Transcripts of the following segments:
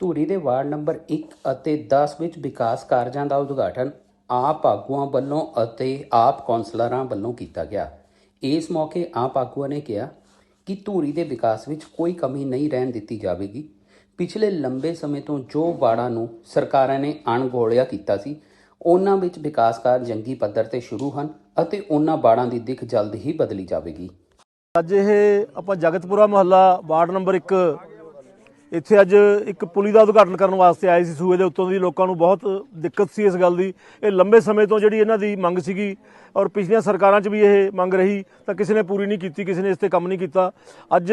ਧੂਰੀ ਦੇ ward number 1 ਅਤੇ 10 ਵਿੱਚ ਵਿਕਾਸ ਕਾਰਜਾਂ ਦਾ ਉਦਘਾਟਨ ਆਪ ਆਗੂਆਂ ਵੱਲੋਂ ਅਤੇ ਆਪ ਕੌਂਸਲਰਾਂ ਵੱਲੋਂ ਕੀਤਾ ਗਿਆ। ਇਸ ਮੌਕੇ ਆਪ ਆਗੂਆਂ ਨੇ ਕਿਹਾ ਕਿ ਧੂਰੀ ਦੇ ਵਿਕਾਸ ਵਿੱਚ ਕੋਈ ਕਮੀ ਨਹੀਂ ਰਹਿਣ ਦਿੱਤੀ ਜਾਵੇਗੀ। ਪਿਛਲੇ ਲੰਬੇ ਸਮੇਂ ਤੋਂ ਜੋ ਵਾੜਾਂ ਨੂੰ ਸਰਕਾਰਾਂ ਨੇ ਅਣਗੋਲਿਆ ਕੀਤਾ ਸੀ, ਉਹਨਾਂ ਵਿੱਚ ਵਿਕਾਸ ਕਾਰਜ ਜੰਗੀ ਪੱਧਰ ਤੇ ਸ਼ੁਰੂ ਹਨ ਅਤੇ ਉਹਨਾਂ ਬਾੜਾਂ ਦੀ ਦਿੱਖ ਜਲਦ ਹੀ ਬਦਲੀ ਜਾਵੇਗੀ। ਅੱਜ ਇਹ ਆਪਾਂ ਜਗਤਪੁਰਾ ਮੁਹੱਲਾ ਵਾਰਡ ਨੰਬਰ 1 ਇੱਥੇ ਅੱਜ ਇੱਕ ਪੁਲੀ ਦਾ ਉਦਘਾਟਨ ਕਰਨ ਵਾਸਤੇ ਆਏ ਸੀ ਸੂਏ ਦੇ ਉੱਤੋਂ ਦੀ ਲੋਕਾਂ ਨੂੰ ਬਹੁਤ ਦਿੱਕਤ ਸੀ ਇਸ ਗੱਲ ਦੀ। ਇਹ ਲੰਬੇ ਸਮੇਂ ਤੋਂ ਜਿਹੜੀ ਇਹਨਾਂ ਦੀ ਮੰਗ ਸੀਗੀ ਔਰ ਪਿਛਲੀਆਂ ਸਰਕਾਰਾਂ 'ਚ ਵੀ ਇਹ ਮੰਗ ਰਹੀ ਤਾਂ ਕਿਸੇ ਨੇ ਪੂਰੀ ਨਹੀਂ ਕੀਤੀ, ਕਿਸੇ ਨੇ ਇਸ ਤੇ ਕੰਮ ਨਹੀਂ ਕੀਤਾ। ਅੱਜ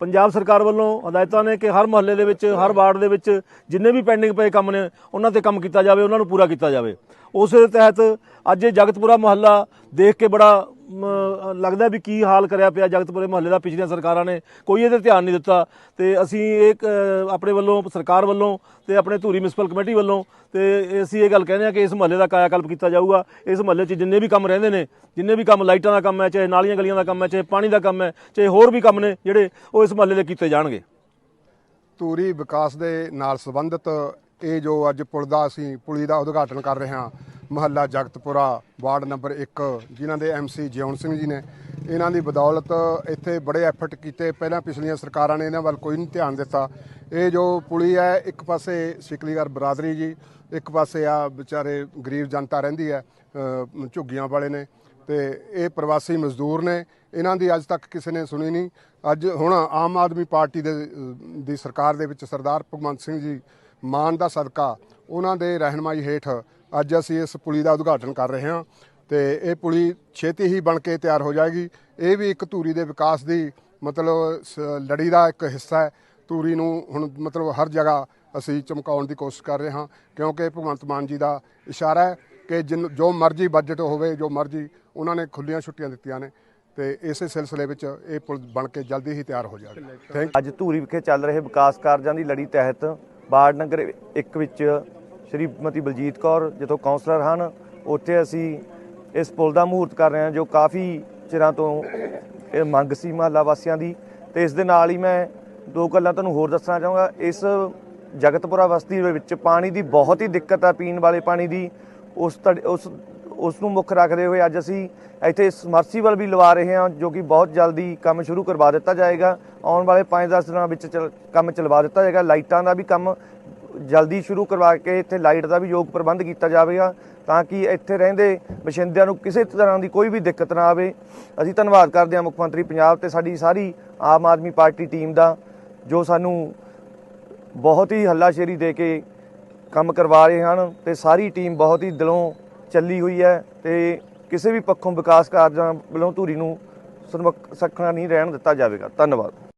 ਪੰਜਾਬ ਸਰਕਾਰ ਵੱਲੋਂ ਹਦਾਇਤਾਂ ਨੇ ਕਿ ਹਰ ਮੁਹੱਲੇ ਦੇ ਵਿੱਚ, ਹਰ ਵਾਰਡ ਦੇ ਵਿੱਚ ਜਿੰਨੇ ਵੀ ਪੈਂਡਿੰਗ ਪਏ ਕੰਮ ਨੇ, ਉਹਨਾਂ ਤੇ ਕੰਮ ਕੀਤਾ ਜਾਵੇ, ਉਹਨਾਂ ਨੂੰ ਪੂਰਾ ਕੀਤਾ ਜਾਵੇ। ਉਸ ਦੇ ਤਹਿਤ ਅੱਜ ਇਹ ਜਗਤਪੁਰਾ ਮਹੱਲਾ ਦੇਖ ਕੇ ਬੜਾ ਲੱਗਦਾ ਵੀ ਕੀ ਹਾਲ ਕਰਿਆ ਪਿਆ ਜਗਤਪੁਰੇ ਮੁਹੱਲੇ ਦਾ, ਪਿਛਲੀਆਂ ਸਰਕਾਰਾਂ ਨੇ ਕੋਈ ਇਹਦੇ ਧਿਆਨ ਨਹੀਂ ਦਿੱਤਾ। ਤੇ ਅਸੀਂ ਇਹ ਆਪਣੇ ਵੱਲੋਂ, ਸਰਕਾਰ ਵੱਲੋਂ ਤੇ ਆਪਣੇ ਧੂਰੀ ਮਿਊਨਿਸਪਲ ਕਮੇਟੀ ਵੱਲੋਂ ਤੇ ਅਸੀਂ ਇਹ ਗੱਲ ਕਹਿੰਦੇ ਆ ਕਿ ਇਸ ਮਹੱਲੇ ਦਾ ਕਾਇਆਕਲਪ ਕੀਤਾ ਜਾਊਗਾ। ਇਸ ਮਹੱਲੇ 'ਚ ਜਿੰਨੇ ਵੀ ਕੰਮ ਰਹਿੰਦੇ ਨੇ, ਜਿੰਨੇ ਵੀ ਕੰਮ ਲਾਈਟਾਂ ਦਾ ਕੰਮ ਹੈ, ਚਾਹੇ ਨਾਲੀਆਂ ਗਲੀਆਂ ਦਾ ਕੰਮ ਹੈ, ਚਾਹੇ ਪਾਣੀ ਦਾ ਕੰਮ ਹੈ, ਚਾਹੇ ਹੋਰ ਵੀ ਕੰਮ ਨੇ, ਜਿਹੜੇ ਉਹ ਇਸ ਮਹੱਲੇ ਦੇ ਕੀਤੇ ਜਾਣਗੇ। ਧੂਰੀ ਵਿਕਾਸ ਦੇ ਨਾਲ ਸੰਬੰਧਿਤ ਇਹ ਜੋ ਅੱਜ ਪੁਲ ਦਾ ਅਸੀਂ, ਪੁਲੀ ਦਾ ਉਦਘਾਟਨ ਕਰ ਰਹੇ ਹਾਂ ਮਹੱਲਾ ਜਗਤਪੁਰਾ ਵਾਰਡ ਨੰਬਰ 1 ਜਿਨ੍ਹਾਂ ਦੇ ਐਮਸੀ ਜਿਉਣ ਸਿੰਘ ਜੀ ਨੇ। ਇਹਨਾਂ ਦੀ ਬਦੌਲਤ ਇੱਥੇ ਬੜੇ ਐਫਰਟ ਕੀਤੇ। ਪਹਿਲਾਂ ਪਿਛਲੀਆਂ ਸਰਕਾਰਾਂ ਨੇ ਇਹਨਾਂ ਵੱਲ ਕੋਈ ਨਹੀਂ ਧਿਆਨ ਦਿੱਤਾ। ਇਹ ਜੋ ਪੁਲੀ ਹੈ, ਇੱਕ ਪਾਸੇ ਸਿਕਲੀਗਰ ਬਰਾਦਰੀ ਜੀ, ਇੱਕ ਪਾਸੇ ਆ ਵਿਚਾਰੇ ਗਰੀਬ ਜਨਤਾ ਰਹਿੰਦੀ ਹੈ ਝੁੱਗੀਆਂ ਵਾਲੇ ਨੇ। ਤੇ ਇਹ ਪ੍ਰਵਾਸੀ ਮਜ਼ਦੂਰ ਨੇ। ਇਹਨਾਂ ਦੀ ਅੱਜ ਤੱਕ ਕਿਸੇ ਨੇ ਸੁਣੀ ਨਹੀਂ। ਅੱਜ ਹੁਣ ਆਮ ਆਦਮੀ ਪਾਰਟੀ ਦੇ ਦੀ ਸਰਕਾਰ ਦੇ ਵਿੱਚ ਸਰਦਾਰ ਭਗਵੰਤ ਸਿੰਘ ਜੀ ਮਾਨ ਦਾ ਸਦਕਾ, ਉਹਨਾਂ ਦੇ ਰਹਿਨਮਾਈ ਹੇਠ ਅੱਜ ਅਸੀਂ ਇਸ ਪੁਲੀ ਦਾ ਉਦਘਾਟਨ ਕਰ ਰਹੇ ਹਾਂ ਤੇ ਇਹ ਪੁਲੀ ਛੇਤੀ ਹੀ ਬਣ ਕੇ ਤਿਆਰ ਹੋ ਜਾਏਗੀ। ਇਹ ਵੀ ਇੱਕ ਧੂਰੀ ਦੇ ਵਿਕਾਸ ਦੀ ਮਤਲਬ ਸ- ਲੜੀ ਦਾ ਇੱਕ ਹਿੱਸਾ ਹੈ। ਧੂਰੀ ਨੂੰ ਹੁਣ ਮਤਲਬ ਹਰ ਜਗ੍ਹਾ ਅਸੀਂ ਚਮਕਾਉਣ ਦੀ ਕੋਸ਼ਿਸ਼ ਕਰ ਰਹੇ ਹਾਂ, ਕਿਉਂਕਿ ਭਗਵੰਤ ਮਾਨ ਜੀ ਦਾ ਇਸ਼ਾਰਾ ਹੈ ਕਿ ਜਿਨ ਜੋ ਮਰਜ਼ੀ ਬਜਟ ਹੋਵੇ, ਜੋ ਮਰਜ਼ੀ ਉਹਨਾਂ ਨੇ ਖੁੱਲੀਆਂ ਛੁੱਟੀਆਂ ਦਿੱਤੀਆਂ ਨੇ ਤੇ ਇਸੇ ਸਿਲਸਿਲੇ ਵਿੱਚ ਇਹ ਪੁਲ ਬਣ ਕੇ ਜਲਦੀ ਹੀ ਤਿਆਰ ਹੋ ਜਾਏਗਾ ਥੈਂਕ ਅੱਜ ਧੂਰੀ ਵਿਖੇ ਚੱਲ ਰਹੇ ਵਿਕਾਸ ਕਾਰਜਾਂ ਦੀ ਲੜੀ ਤਹਿਤ ਵਾਰਡ ਨੰਬਰ 1 ਵਿੱਚ ਸ਼੍ਰੀਮਤੀ ਬਲਜੀਤ ਕੌਰ ਜਿੱਥੋਂ ਕਾਉਂਸਲਰ ਹਨ, ਉੱਥੇ ਅਸੀਂ ਇਸ ਪੁਲ ਦਾ ਮਹੂਰਤ ਕਰ ਰਹੇ ਹਾਂ ਜੋ ਕਾਫੀ ਚਿਰਾਂ ਤੋਂ ਇਹ ਮੰਗ ਸੀ ਮਹੱਲਾ ਵਾਸੀਆਂ ਦੀ। ਤੇ ਇਸ ਦੇ ਨਾਲ ਹੀ ਮੈਂ ਦੋ ਗੱਲਾਂ ਤੁਹਾਨੂੰ ਹੋਰ ਦੱਸਣਾ ਚਾਹਾਂਗਾ। ਇਸ ਜਗਤਪੁਰਾ ਬਸਤੀ ਦੇ ਵਿੱਚ ਪਾਣੀ ਦੀ ਬਹੁਤ ਹੀ ਦਿੱਕਤ ਆ, ਪੀਣ ਵਾਲੇ ਪਾਣੀ ਦੀ। ਉਸ ਤੜ- ਉਸ ਉਸ ਨੂੰ ਮੁੱਖ ਰੱਖਦੇ ਹੋਏ ਅੱਜ ਅਸੀਂ ਇੱਥੇ ਸਮਰਸੀਬਲ ਵੀ ਲਵਾ ਰਹੇ ਹਾਂ, ਜੋ ਕਿ ਬਹੁਤ ਜਲਦੀ ਕੰਮ ਸ਼ੁਰੂ ਕਰਵਾ ਦਿੱਤਾ ਜਾਏਗਾ। ਆਉਣ ਵਾਲੇ 5-10 ਦਿਨਾਂ ਵਿੱਚ ਚਲ- ਕੰਮ ਚਲਵਾ ਦਿੱਤਾ ਜਾਏਗਾ। ਲਾਈਟਾਂ ਦਾ ਵੀ ਕੰਮ ਜਲਦੀ ਸ਼ੁਰੂ ਕਰਵਾ ਕੇ ਇੱਥੇ ਲਾਈਟ ਦਾ ਵੀ ਯੋਗ ਪ੍ਰਬੰਧ ਕੀਤਾ ਜਾਵੇਗਾ ਤਾਂ ਕਿ ਇੱਥੇ ਰਹਿੰਦੇ ਬਸ਼ਿੰਦਿਆਂ ਨੂੰ ਕਿਸੇ ਤਰ੍ਹਾਂ ਦੀ ਕੋਈ ਵੀ ਦਿੱਕਤ ਨਾ ਆਵੇ। ਅਸੀਂ ਧੰਨਵਾਦ ਕਰਦੇ ਹਾਂ ਮੁੱਖ ਮੰਤਰੀ ਪੰਜਾਬ ਤੇ ਸਾਡੀ ਸਾਰੀ ਆਮ ਆਦਮੀ ਪਾਰਟੀ ਟੀਮ ਦਾ, ਜੋ ਸਾਨੂੰ ਬਹੁਤ ਹੀ ਹੱਲਾਸ਼ੇਰੀ ਦੇ ਕੇ ਕੰਮ ਕਰਵਾ ਰਹੇ ਹਨ ਤੇ ਸਾਰੀ ਟੀਮ ਬਹੁਤ ਹੀ ਦਿਲੋਂ ਚੱਲੀ ਹੋਈ ਹੈ ਤੇ ਕਿਸੇ ਵੀ ਪੱਖੋਂ ਵਿਕਾਸ ਕਾਰਜਾਂ ਵੱਲੋਂ ਧੂਰੀ ਨੂੰ ਸਰਮਕ- ਸੱਖਣਾ ਨਹੀਂ ਰਹਿਣ ਦਿੱਤਾ ਜਾਵੇਗਾ। ਧੰਨਵਾਦ।